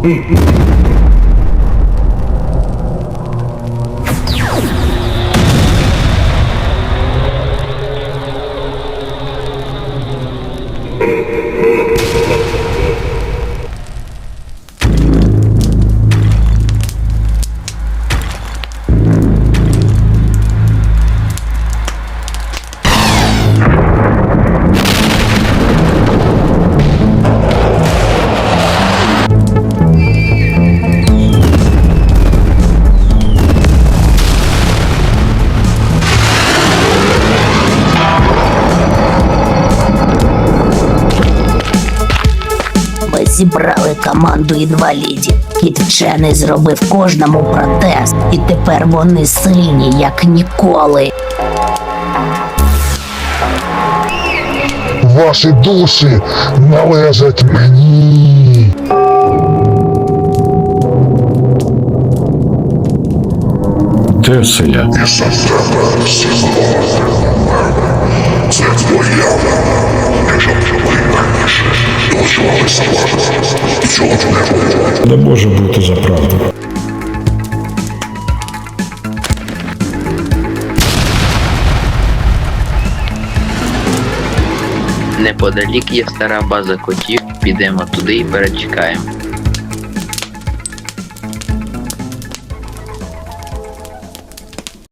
Hum, hum. Зібрали команду інвалідів. Кіт вчений зробив кожному протез, і тепер вони сильні, як ніколи. Ваші душі належать мені. Де це я? Це Не може бути за правду. Неподалік є стара база котів, підемо туди і перечекаємо.